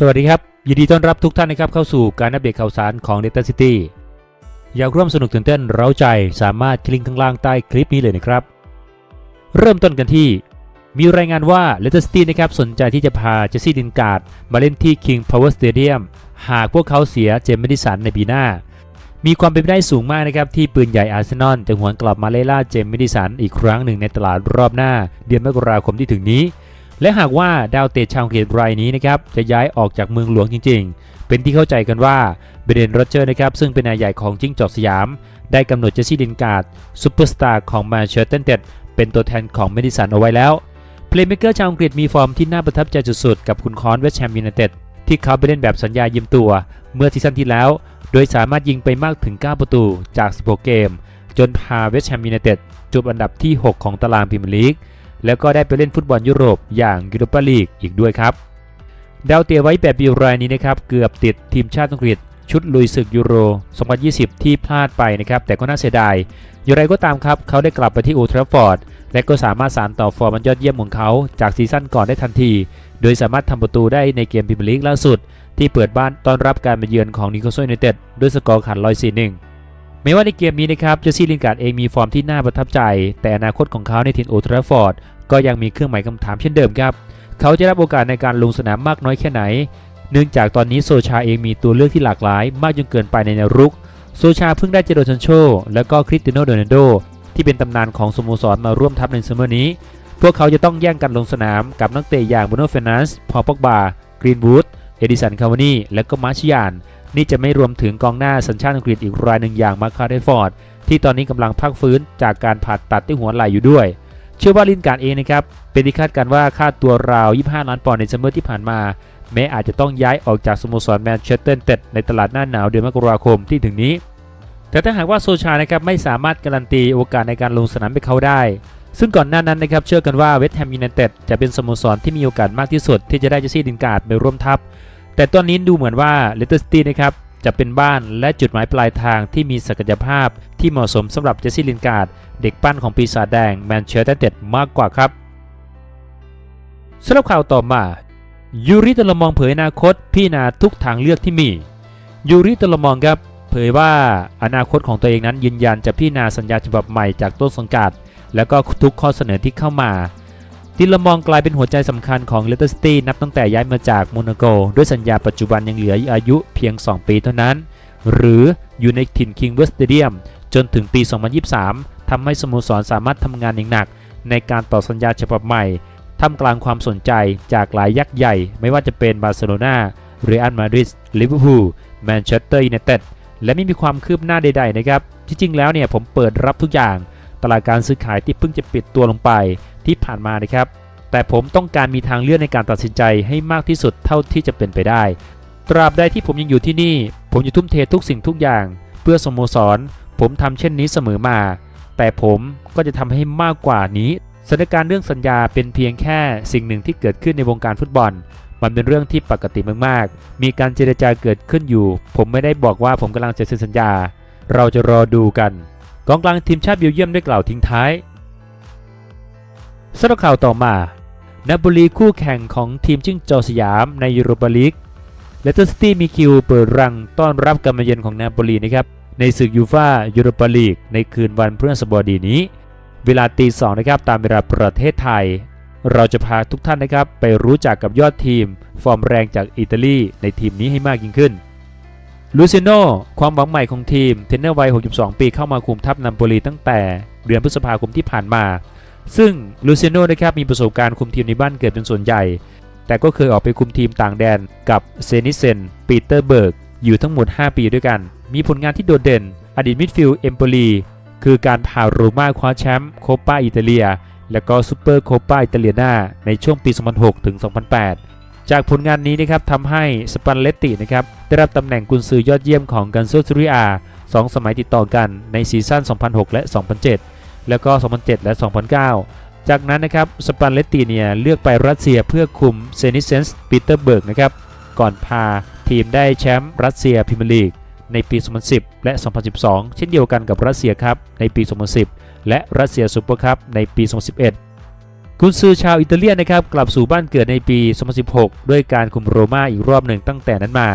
สวัสดีครับ ยินดีต้อนรับทุกท่านนะครับเข้าสู่การอัปเดตข่าวสารของ Data City อยากร่วมสนุกตื่นเต้นเร้าใจสามารถคลิกข้างล่างใต้คลิปนี้เลยนะครับ เริ่มต้นกันที่ มีรายงานว่า Leicester City นะครับสนใจที่จะพาเจสซี่ดินการ์ดมาเล่นที่ King Power Stadium หากพวกเขาเสียเจมส์มดิสันในปีหน้า มีความเป็นไปได้สูงมากนะครับที่ปืนใหญ่อาร์เซนอลจะหวนกลับมาเล่ล่าเจมส์มดิสันอีกครั้งหนึ่งในตลาดรอบหน้า เดือนมกราคมที่ถึงนี้ และหากว่าดาวเตะชาวอังกฤษรายนี้นะครับจะย้ายออกจากเมืองหลวงจริง ๆ เป็นที่เข้าใจกันว่าเบเดนโรเจอร์นะครับซึ่งเป็นนายใหญ่ของจิ้งจอกสยาม ได้กำหนดเจสซี่ดินการ์ดซูเปอร์สตาร์ของแมนเชสเตอร์ยูไนเต็ดเป็นตัวแทนของเมดิสันเอาไว้แล้วเพลย์เมเกอร์ชาวอังกฤษมีฟอร์มที่น่าประทับใจสุดๆกับคุณคอนเวสต์แฮมยูไนเต็ดที่เขาไปเล่นแบบสัญญายืมตัว เมื่อซีซั่นที่แล้ว โดยสามารถยิงไปมากถึง 9 ประตูจาก 16 เกม จนพาเวสต์แฮมยูไนเต็ดจบอันดับที่ 6 ของตารางพรีเมียร์ลีก แล้วก็ได้ไปเล่นฟุตบอลยุโรปอย่างยูโรปาลีกอีกด้วยครับ ดาวเตะไว้แบบบิวรายนี้นะครับเกือบติดทีมชาติอังกฤษชุดลุยศึกยูโร 2020 ที่พลาดไปนะครับ แต่ก็น่าเสียดาย อย่างไรก็ตามครับ เขาได้กลับไปที่อลด์แทราฟฟอร์ด และก็สามารถสานต่อฟอร์มอันยอดเยี่ยมของเขาจากซีซั่นก่อนได้ทันที โดยสามารถทำประตูได้ในเกมพรีเมียร์ลีกล่าสุด ที่เปิดบ้านต้อนรับการมาเยือนของนิโคลโซยูไนเต็ดด้วยสกอร์ขาด104-1 ไม่ว่าในเกมนี้นะครับเจสซี่ลินการ์ดเองมีฟอร์มที่น่าประทับใจ แต่อนาคตของเขาในทีมโอทราฟอร์ดก็ยังมีเครื่องหมายคำถามเช่นเดิมครับ เขาจะรับโอกาสในการลงสนามมากน้อยแค่ไหน เนื่องจากตอนนี้โซชาเองมีตัวเลือกที่หลากหลาย มากจนเกินไปในแนวรุก โซชาเพิ่งได้เจโดชันโช และก็คริสติโนโดนัลโด ที่เป็นตำนานของสโมสรมาร่วมทัพในซัมเมอร์นี้ พวกเขาจะต้องแย่งกันลงสนามกับนักเตะอย่างบูโนเฟนัสพอลปอกบากรีนวูดเอดิสันคาวานีและก็มาร์ชิยาน นี่จะไม่รวมถึงกองหน้าสัญชาติอังกฤษอีกรายหนึ่งอย่างมาคาเดฟอร์ดที่ตอนนี้กำลังพักฟื้นจากการผ่าตัดที่หัวไหล่อยู่ด้วย เชื่อว่าลินการ์ดเองนะครับ เป็นที่คาดการณ์ว่าค่าตัวราว 25 ล้านปอนด์ในซัมเมอร์ที่ผ่านมา แม้อาจจะต้องย้ายออกจากสโมสรแมนเชสเตอร์ยูไนเต็ดในตลาดหน้าหนาวเดือนมกราคมที่ถึงนี้ แต่ถ้าหากว่าโซชานะครับไม่สามารถการันตีโอกาสในการลงสนามให้เขาได้ ซึ่งก่อนหน้านั้นนะครับเชื่อกันว่าเวสต์แฮมยูไนเต็ดจะเป็นสโมสรที่มีโอกาสมากที่สุด ที่จะได้เจสซี่ลินการ์ดไปร่วมทัพ แต่ตอนนี้ดูเหมือนว่าเลสเตอร์ซิตี้นะครับจะเป็นบ้านและจุดหมายปลายทางที่มีศักยภาพที่เหมาะสมสำหรับเจสซี่ลินการ์ดเด็กปั้นของปีศาจแดงแมนเชสเตอร์เต็ดมากกว่าครับสำหรับข่าวต่อมายูริตลมองเผยอนาคตพี่นาทุกทางเลือกที่มียูริตลมองครับเผยว่าอนาคตของตัวเองนั้นยืนยันจะพี่นาสัญญาฉบับใหม่จากต้นสังกัด แล้วก็ทุกข้อเสนอที่เข้ามา ติลมองกลายเป็นหัวใจสำคัญของเลสเตอร์ซิตี้นับตั้งแต่ย้ายมาจากโมนาโก ด้วยสัญญาปัจจุบันยังเหลืออายุเพียง 2 ปีเท่านั้น หรืออยู่ในถิ่นคิงเวสเตเดียมจนถึงปี 2023 ทำให้สโมสรสามารถทำงานอย่างหนัก ในการต่อสัญญาฉบับใหม่ท่ามกลางความสนใจจากหลายยักษ์ใหญ่ ไม่ว่าจะเป็นบาร์เซโลนาเรอัลมาดริดลิเวอร์พูลแมนเชสเตอร์ยูไนเต็ดและไม่มีความคืบหน้าใดๆนะครับ ที่จริงแล้วเนี่ยผมเปิดรับทุกอย่าง ตลาดการซื้อขายที่เพิ่งจะปิดตัวลงไป ที่ผ่านมานะครับ แต่ผมต้องการมีทางเลือกในการตัดสินใจให้มากที่สุดเท่าที่จะเป็นไปได้ ตราบใดที่ผมยังอยู่ที่นี่ ผมจะทุ่มเททุกสิ่งทุกอย่าง เพื่อสโมสร ผมทำเช่นนี้เสมอมา แต่ผมก็จะทำให้มากกว่านี้สถานการณ์เรื่องสัญญาเป็นเพียงแค่สิ่งหนึ่งที่เกิดขึ้นในวงการฟุตบอล มันเป็นเรื่องที่ปกติมากๆ มีการเจรจาเกิดขึ้นอยู่ ผมไม่ได้บอกว่าผมกำลังจะเซ็นสัญญา เราจะรอดูกัน กองกลางทีมชาติเบลเยียมได้กล่าวทิ้งท้าย สำหรับข่าวต่อมานาโปลีคู่แข่งของทีมจิ้งจอกสยามในยูโรปาลีกเลสเตอร์ซิตี้มีคิวเปิดรังต้อนรับการมาเยือนของนาโปลีนะครับในศึกยูฟ่ายูโรปาลีกในคืนวันพฤหัสบดีนี้ เวลาตีสองนะครับตามเวลาประเทศไทย เราจะพาทุกท่านนะครับไปรู้จักกับยอดทีม ฟอร์มแรงจากอิตาลีในทีมนี้ให้มากยิ่งขึ้นลูซิโนความหวังใหม่ของทีมเทนเนอร์วัย 62 ปีเข้ามาคุมทัพนาโปลีตั้งแต่เดือนพฤษภาคมที่ผ่านมา ซึ่งลูเซโนนะครับมีประสบการณ์คุมทีมในบ้านเกิดเป็นส่วนใหญ่ แต่ก็เคยออกไปคุมทีมต่างแดนกับเซนิเซนปีเตอร์เบิร์ก อยู่ทั้งหมด 5 ปีด้วยกัน มีผลงานที่โดดเด่น อดีตมิดฟิลด์เอมโปลีคือการพาโรม่าคว้าแชมป์โคปาอิตาเลีย และก็ซูเปอร์โคปาอิตาเลียนาในช่วงปี 2006 ถึง 2008 จากผลงานนี้นะครับทำให้สปันเลตตินะครับได้รับตำแหน่งกุนซือยอดเยี่ยมของกันโซซูริอาสองสมัยติดต่อกันในซีซั่น 2006 และ 2007 แล้วก็ 2007 และ 2009 จากนั้นนะครับสปันเลตติเนี่ยเลือกไปรัสเซียเพื่อคุมเซนิเซนส์ปีเตอร์เบิร์กนะครับก่อนพาทีมได้แชมป์รัสเซียพรีเมียร์ลีกในปี 2010 และ 2012 เช่นเดียวกันกับรัสเซียครับในปี 2010 และรัสเซียซูเปอร์คัพในปี 2011กุนซือชาวอิตาเลียนนะครับกลับสู่บ้านเกิดในปี 2016 ด้วยการคุมโรม่าอีกรอบหนึ่งตั้งแต่นั้นมา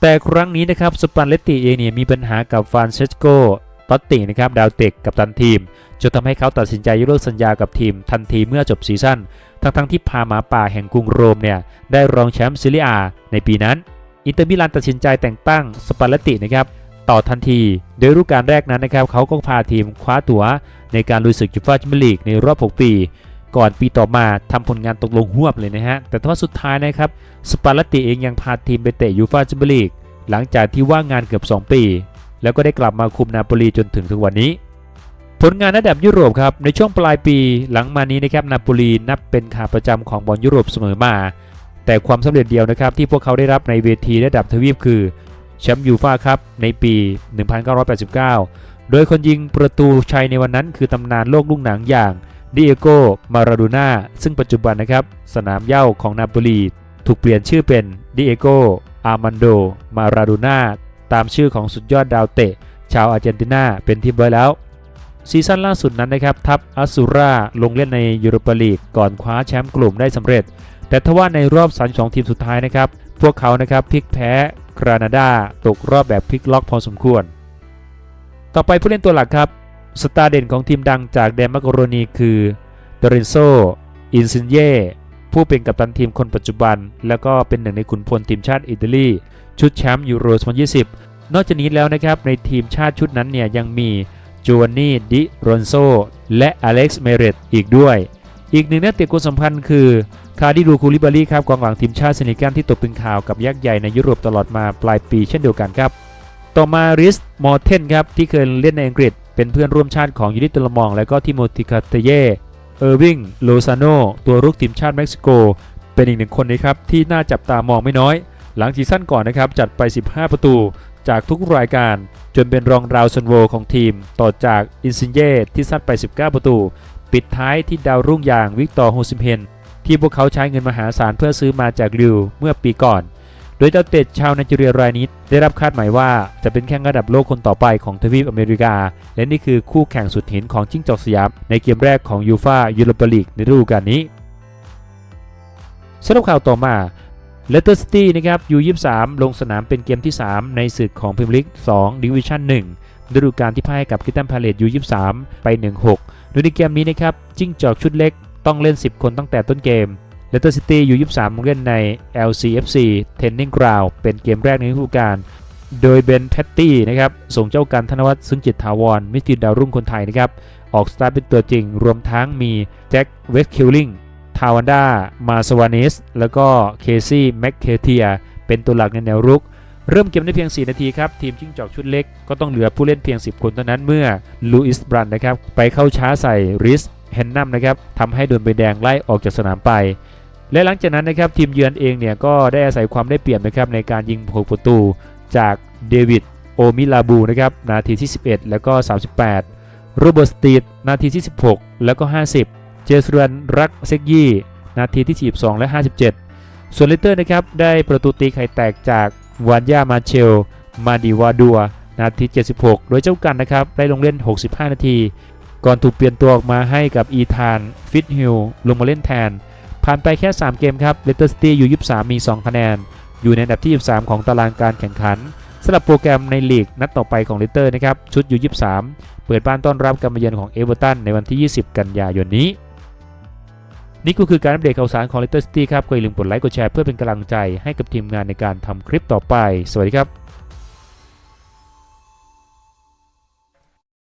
แต่ครั้งนี้นะครับสปันเลตติเองเนี่ยมีปัญหากับฟานเซสโก ตอตตินะครับดาวเตกกับตันทีมจนทำให้เขาตัดสินใจยกเลิกสัญญากับทีม ทันทีเมื่อจบซีซั่นทั้งๆที่พาหมาป่าแห่งกรุงโรมเนี่ยได้รองแชมป์ซิเลียอาในปีนั้น อินเตอร์มิลานตัดสินใจแต่งตั้งสปันเลตินะครับต่อทันที โดยฤดูกาลแรกนั้นนะครับเขาก็พาทีมคว้าตั๋ว ในการลุยศึกยูฟ่าแชมเปี้ยนลีกในรอบ 6 ปี ก่อนปีต่อมาทำผลงานตกลงหวบเลยนะฮะ แต่ทว่าสุดท้ายนะครับสปาเลตติเองยังพาทีมไปเตะยูฟ่าแชมเปี้ยนลีกหลังจากที่ว่างงานเกือบ 2 ปี แล้วก็ได้กลับมาคุมนาโปลีจนถึงทุกวันนี้ ผลงานระดับยุโรปครับในช่วงปลายปีหลังมานี้นะครับนาโปลีนับเป็นขาประจำของบอลยุโรปเสมอมา แต่ความสำเร็จเดียวนะครับที่พวกเขาได้รับในเวทีระดับทวีปคือแชมป์ยูฟ่าครับในปี 1989 โดยคนยิงประตูชัยในวันนั้นคือตำนานโลกลุ่งหนังอย่างดิเอโก มาราโดน่า ซึ่งปัจจุบันนะครับ สนามเย้าของนาโปลี ถูกเปลี่ยนชื่อเป็นดิเอโก อาร์มันโด มาราโดน่า ตามชื่อของสุดยอดดาวเตะ ชาวอาร์เจนตินาเป็นที่เบอร์แล้ว ซีซั่นล่าสุดนั้นนะครับ ทัพอัสซูราลงเล่นในยูโรปาลีกก่อนคว้าแชมป์กลุ่มได้สำเร็จ แต่ทว่าในรอบ 32 ทีมสุดท้ายนะครับ พวกเขานะครับพลิกแพ้กรานาดาตกรอบแบบพลิกล็อกพอสมควร ต่อไปผู้เล่นตัวหลักครับสตาร์เด่นของทีมดังจากแดนมักโรนีคือเดรินโซ อินซินเย่ผู้เป็นกัปตันทีมคนปัจจุบัน แล้วก็เป็นหนึ่งในขุนพลทีมชาติอิตาลี ชุดแชมป์ยูโร 2020 นอกจากนี้แล้วนะครับในทีมชาติชุดนั้นเนี่ยยังมีจูวานนี่ดิรอนโซและอเล็กซ์เมเรตอีกด้วย อีกหนึ่งนักเตะคนสำคัญคือคาร์ดิลูคูลิบารีครับกองหลังทีมชาติเซเนกัลที่ตกเป็นข่าวกับยักษ์ใหญ่ในยุโรปตลอดมาปลายปีเช่นเดียวกันครับ ต่อมาริสมอร์เทนครับที่เคยเล่นในอังกฤษ เป็นเพื่อนร่วมชาติของยูริตตลมอง และก็ทิโมติคาเตเย เออร์วิง โลซาโน ตัวรุกทีมชาติเม็กซิโก เป็นอีกหนึ่งคนนะครับที่น่าจับตามองไม่น้อย หลังซีซั่นก่อนนะครับจัดไป 15 ประตูจากทุกรายการ จนเป็นรองราวซันโวของทีม ต่อจากอินซินเย่ที่ซัดไป 19 ประตู ปิดท้ายที่ดาวรุ่งอย่างวิกตอร์โฮซิมเฮนที่พวกเขาใช้เงินมหาศาลเพื่อซื้อมาจากริวเมื่อปีก่อน โดยเจ้าเตะชาวไนจีเรียรายนี้ได้รับคาดหมายว่าจะเป็นแข้งระดับโลกคนต่อไปของทวีปอเมริกา และนี่คือคู่แข่งสุดหินของจิ้งจอกสยามในเกมแรกของยูฟายูโรปาลีกในฤดูกาลนี้สำหรับข่าวต่อมา เลสเตอร์ซิตี้นะครับยู23ลงสนามเป็นเกมที่ 3 ในศึกของพรีเมียร์ลีก2ดิวิชั่น1ฤดูกาลที่พ่ายกับคิตันพาเลตยู23ไป 1-6 โดยในเกมนี้นะครับจิ้งจอกชุดเล็กต้องเล่น 10 คนตั้งแต่ต้นเกมเลสเตอร์ซิตี้ยู่23ลงเล่นใน LCFC Training Ground เป็นเกมแรกในฤดูกาลโดยเบนแพตตี้นะครับส่งเจ้ากันธนวัฒน์ซึ่งจิตถาวรมิสฟิลด์ดาวรุ่งคนไทยนะครับออกสตาร์ทเป็นตัวจริง รวมทั้งมีแจ็คเวสคิลลิง ทาวันดามาสวานิส แล้วก็เคซี่แมคเคเทียเป็นตัวหลักในแนวรุก เริ่มเกมได้เพียง 4 นาทีครับ ทีมจิ้งจอกชุดเล็กก็ต้องเหลือผู้เล่นเพียง 10 คนเท่านั้นเมื่อลูอิสบรันนะครับไปเข้าช้าใส่ริสแฮนนัมนะครับทำให้โดนใบแดงไล่ออกจากสนามไป และหลังจากนั้นนะครับทีมเยือนเองเนี่ยก็ได้อาศัยความได้เปรียบนะครับในการยิงหกประตูจากเดวิดโอมิลาบูนะครับนาทีที่ 11 แล้วก็ 38โรเบิร์ตสตีดนาทีที่ 16 แล้วก็ 50 เจสรันรักเซกยี่นาทีที่ 42 และ 57 ส่วนเลสเตอร์นะครับได้ประตูตีไข่แตกจากวานยามาเชล มาดิวาดัว นาที 76 โดยเจ้ากันนะครับได้ลงเล่น 65 นาที ก่อนถูกเปลี่ยนตัวออกมาให้กับอีธานฟิตฮิลลงมาเล่นแทน ผ่านไปแค่ 3 เกมครับเลสเตอร์ซิตี้อยู่23 มี 2 คะแนน อยู่ในอันดับที่ 23 ของตารางการแข่งขันสำหรับโปรแกรมในลีกนัดต่อไปของเลสเตอร์นะครับชุดอยู่23 เปิดบ้านต้อนรับการมาเยือนของเอเวอร์ตันในวันที่ 20 กันยายนนี้ นี่ก็คือการอัปเดตข่าวสารของเลสเตอร์ซิตี้ครับก็อย่าลืมกดไลค์กดแชร์เพื่อเป็นกำลังใจให้กับทีมงานในการทำคลิปต่อไป สวัสดีครับ